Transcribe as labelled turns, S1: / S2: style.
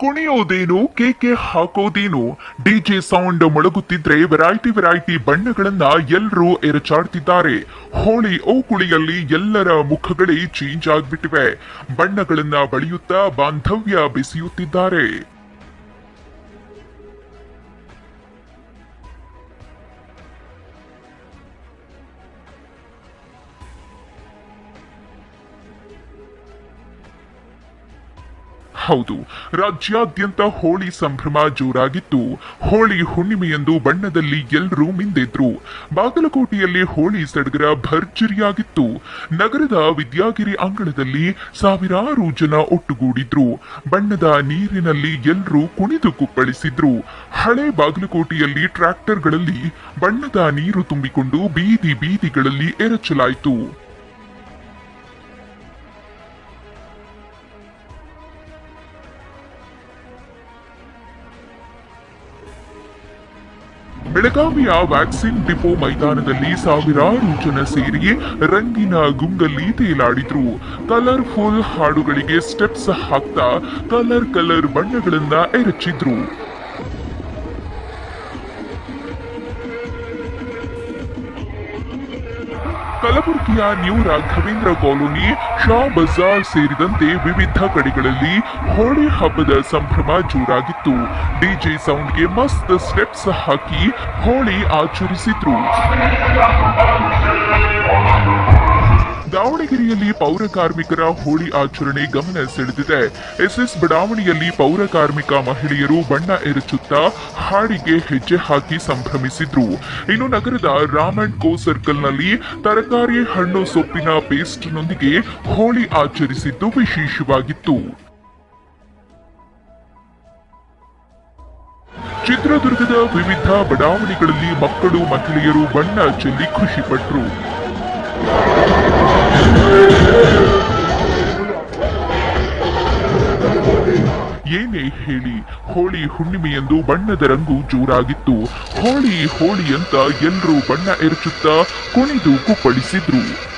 S1: ಕುಣಿಯೋದೇನು ಕೇಕೆ ಹಾಕೋದೇನು DJ sound ಮೊಳಗುತ್ತಿದ್ರೆ ವೆರೈಟಿ ವೆರೈಟಿ ಬಣ್ಣಗಳನ್ನ ಎಲ್ಲರೂ ಎರಚಾಡ್ತಿದ್ದಾರೆ. ಹೋಳಿ ಓಕುಳಿಯಲ್ಲಿ ಎಲ್ಲರ ಮುಖಗಳೇ ಚೇಂಜ್ ಆಗ್ಬಿಟ್ಟಿವೆ. ಬಣ್ಣಗಳನ್ನ ಬಳಿಯುತ್ತಾ ಬಾಂಧವ್ಯ ಬೆಸೆಯುತ್ತಿದ್ದಾರೆ. ಹೌದು. ರಾಜ್ಯಾದ್ಯಂತ ಹೋಳಿ ಸಂಭ್ರಮ ಜೋರಾಗಿತ್ತು. ಹೋಳಿ ಹುಣ್ಣಿಮೆಯಂದು ಬಣ್ಣದಲ್ಲಿ ಎಲ್ಲರೂ ಮಿಂದೆದ್ರು. ಬಾಗಲಕೋಟೆಯಲ್ಲಿ ಹೋಳಿ ಸಡಗರ ಭರ್ಜರಿಯಾಗಿತ್ತು. ನಗರದ ವಿದ್ಯಾಗಿರಿ ಅಂಗಳದಲ್ಲಿ ಸಾವಿರಾರು ಜನ ಒಟ್ಟುಗೂಡಿದ್ರು. ಬಣ್ಣದ ನೀರಿನಲ್ಲಿ ಎಲ್ಲರೂ ಕುಣಿದು ಕುಪ್ಪಳಿಸಿದ್ರು. ಹಳೆ ಬಾಗಲಕೋಟೆಯಲ್ಲಿ ಟ್ರ್ಯಾಕ್ಟರ್ಗಳಲ್ಲಿ ಬಣ್ಣದ ನೀರು ತುಂಬಿಕೊಂಡು ಬೀದಿ ಬೀದಿಗಳಲ್ಲಿ ಎರಚಲಾಯಿತು. ಬೆಳಗಾವಿಯ ವ್ಯಾಕ್ಸಿನ್ ಡಿಪೋ ಮೈದಾನದಲ್ಲಿ ಸಾವಿರಾರು ಜನ ಸೇರಿ ರಂಗಿನ ಗುಂಗಲ್ಲಿ ತೇಲಾಡಿದ್ರು. ಕಲರ್ಫುಲ್ ಹಾಡುಗಳಿಗೆ ಸ್ಟೆಪ್ಸ್ ಹಾಕ್ತಾ ಕಲರ್ ಕಲರ್ ಬಣ್ಣಗಳನ್ನ ಎರಚಿದ್ರು. ಕಲಬುರಗಿಯ ನ್ಯೂ ರಾಘವೇಂದ್ರ ಕಾಲೋನಿ, ಶಾ ಬಜಾರ್ ಸೇರಿದಂತೆ ವಿವಿಧ ಕಡೆಗಳಲ್ಲಿ ಹೋಳಿ ಹಬ್ಬದ ಸಂಭ್ರಮ ಜೋರಾಗಿತ್ತು. ಡಿಜೆ ಸೌಂಡ್ಗೆ ಮಸ್ತ್ ಸ್ಟೆಪ್ಸ್ ಹಾಕಿ ಹೋಳಿ ಆಚರಿಸಿದ್ರು. ದಾವಣಗೆರೆಯಲ್ಲಿ ಪೌರ ಕಾರ್ಮಿಕರ ಹೋಳಿ ಆಚರಣೆ ಗಮನ ಸೆಳೆದಿದೆ. ಎಸ್ಎಸ್ ಬಡಾವಣೆಯಲ್ಲಿ ಪೌರ ಕಾರ್ಮಿಕ ಮಹಿಳೆಯರು ಬಣ್ಣ ಎರಚುತ್ತಾ ಹಾಡಿಗೆ ಹೆಜ್ಜೆ ಹಾಕಿ ಸಂಭ್ರಮಿಸಿದ್ರು. ಇನ್ನು ನಗರದ ರಾಮ್ ಅಂಡ್ ಕೋ ಸರ್ಕಲ್ನಲ್ಲಿ ತರಕಾರಿ ಹಣ್ಣು ಸೊಪ್ಪಿನ ಪೇಸ್ಟ್ನೊಂದಿಗೆ ಹೋಳಿ ಆಚರಿಸಿದ್ದು ವಿಶೇಷವಾಗಿತ್ತು. ಚಿತ್ರದುರ್ಗದ ವಿವಿಧ ಬಡಾವಣೆಗಳಲ್ಲಿ ಮಕ್ಕಳು ಮಹಿಳೆಯರು ಬಣ್ಣ ಚೆಲ್ಲಿ ಖುಷಿಪಟ್ರು. ಹೇಳಿ ಹೋಳಿ ಹುಣ್ಣಿಮೆಯಂದು ಬಣ್ಣದ ರಂಗು ಜೋರಾಗಿತ್ತು. ಹೋಳಿ ಹೋಳಿ ಅಂತ ಎಲ್ಲರೂ ಬಣ್ಣ ಎರಚುತ್ತಾ ಕುಣಿದು ಕುಪ್ಪಳಿಸಿದ್ರು.